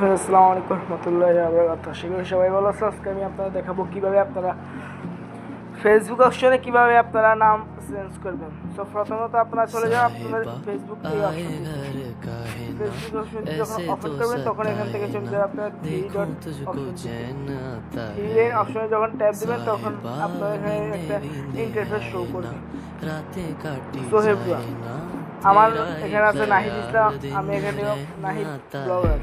আসসালামু আলাইকুম রহমতুল্লাহ আবরাকাত সেগুলো সবাই ভালো আছে। আজকে আমি আপনারা দেখাবো কীভাবে আপনারা ফেসবুক অপশনে কীভাবে আপনারা নাম চেঞ্জ করবেন। তো প্রথমত আপনারা চলে যান আপনাদের ফেসবুক ফেসবুক অপশন যখন ওপেন করবেন তখন এখান থেকে চলে যাবে আপনার থ্রি ডট থ্রি অপশনে যখন ট্যাপ দিবেন তখন আপনার এখানে একটা ইন্টারফেস শো করবে আমার এখানে আছে নাহিদ ইসলাম আমি এখানে নাহিদ ব্লগার।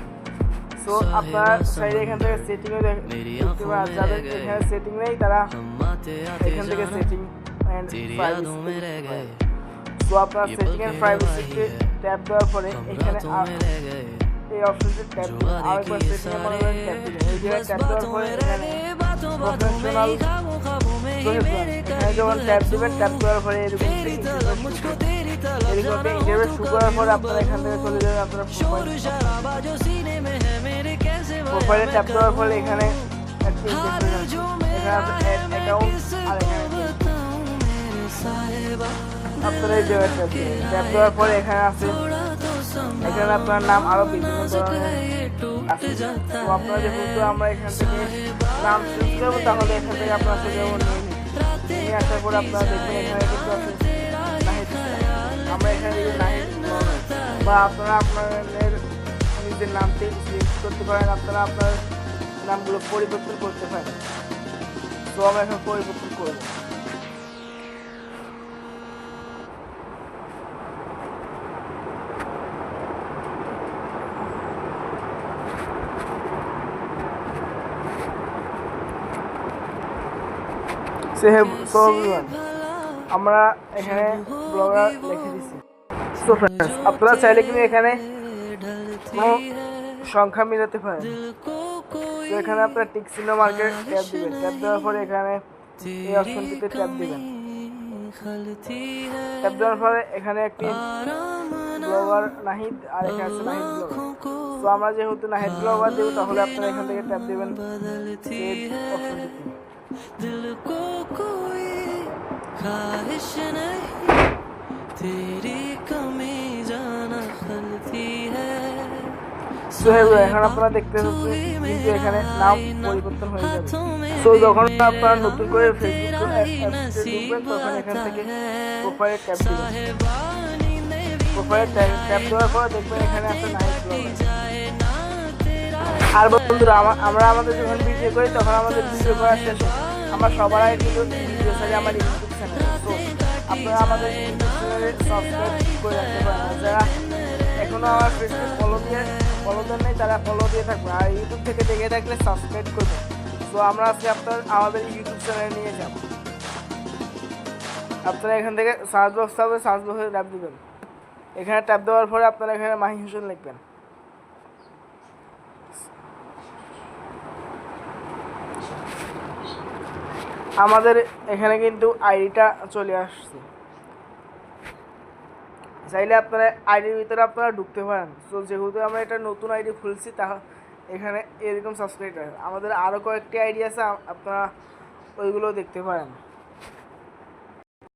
সো আপনারা চাইলে এখান থেকে সেটিং এ দেখতে পারেন যাদের এখানে সেটিং নেই তারা এখান থেকে সেটিং সো আপনারা সেটিং এন্ড প্রাইভেসিতে ট্যাপ দেওয়ার পরে এখানে এই অপশনটি ট্যাপ আরেকবার সেটিং এর মধ্যে ট্যাপ দিবেন এই জায়গায় ট্যাপ দেওয়ার পরে এখানে প্রফেশনাল যখন ট্যাপ দিবেন ট্যাপ দেওয়ার পরে এরকম একটা interface show করবে। এরকম ইন্টারভিউ শুরু করার পরে আপনারা এখান থেকে চলে যাবেন আপনারা প্রোফাইলে ট্যাপ দেওয়ার ফলে এখানে একটা interface আপনার অ্যাকাউন্ট এখানে আপনারা এই জায়গায় ট্যাপ দিবেন। পরে এখানে আছে এখানে আপনার নাম আরও বিভিন্ন ধরনের আছে। তো আপনারা যেহেতু আমরা এখান থেকে নাম করব তাহলে এখান থেকে আপনারা যাব নিয়ে আসার পরে এখানে বা আপনারা আপনাদের নিজের নামটি করতে পারেন, আপনারা আপনার নামগুলো পরিবর্তন করতে পারেন। তো আমরা এখন পরিবর্তন করব। আমরা এখানে ব্লগার লিখে দিছি। সো ফ্রেন্ডস আপনারা চাইলে কিন্তু এখানে সংখ্যা মিলাতে পারেন। এখানে আপনার টিক মার্কেট ট্যাপ দিবেন। ট্যাপ দেওয়ার পরে এখানে এই অপশনটিতে ট্যাপ দিবেন। ট্যাপ দেওয়ার পরে এখানে একটি ব্লগার নাহিদ আর এখানে আছে নাহিদ ব্লগার। তো আমরা যেহেতু নাহিদ ব্লগার দেবো, তাহলে আপনারা এখান থেকে ট্যাপ দিবেন दिल को कोई ख्वाहिश नहीं तेरी कमी जाना खलती है সো এখন আপনারা দেখতে পাচ্ছেন কিন্তু এখানে নাম পরিবর্তন হয়ে যাবে সো যখন আপনারা নতুন করে ফেসবুক অ্যাপসে ঢুকবেন তখন এখান থেকে প্রোফাইলে ট্যাপ দিবেন প্রোফাইলে ট্যাপ দেওয়ার পর দেখবেন এখানে আছে নাইট আর বন্ধুরা, আমা- আমরা আমাদের যখন ভিডিও করি, তখন আমাদের ভিডিও করার শেষে আমরা সবার আগে কিন্তু ভিডিও ছাড়ি আমার ইউটিউব চ্যানেলে তো আপনারা আমাদের ইউটিউব করে যারা এখনও আমার ফেসবুক ফলো দিয়ে ফলো দেন নাই, তারা ফলো দিয়ে থাকবে। আর ইউটিউব থেকে দেখে থাকলে সাবস্ক্রাইব করবে তো আমরা আজকে আপনার, আমাদের ইউটিউব চ্যানেলে নিয়ে যাব। আপনারা এখান থেকে সার্চ বক্স হবে সার্চ বক্সে ট্যাপ দিবেন। এখানে ট্যাপ দেওয়ার পরে আপনারা এখানে মাহি হোসেন লিখবেন। আমাদের এখানে কিন্তু আইডিটা চলে আসছে। চাইলে আপনারা আইডির ভিতরে আপনারা ঢুকতে পারেন। তো যেহেতু আমরা এটা নতুন আইডি খুলছি, তা এখানে এরকম সাবস্ক্রাইব আমাদের আরও কয়েকটি আইডি আছে আপনারা ওইগুলো দেখতে পারেন।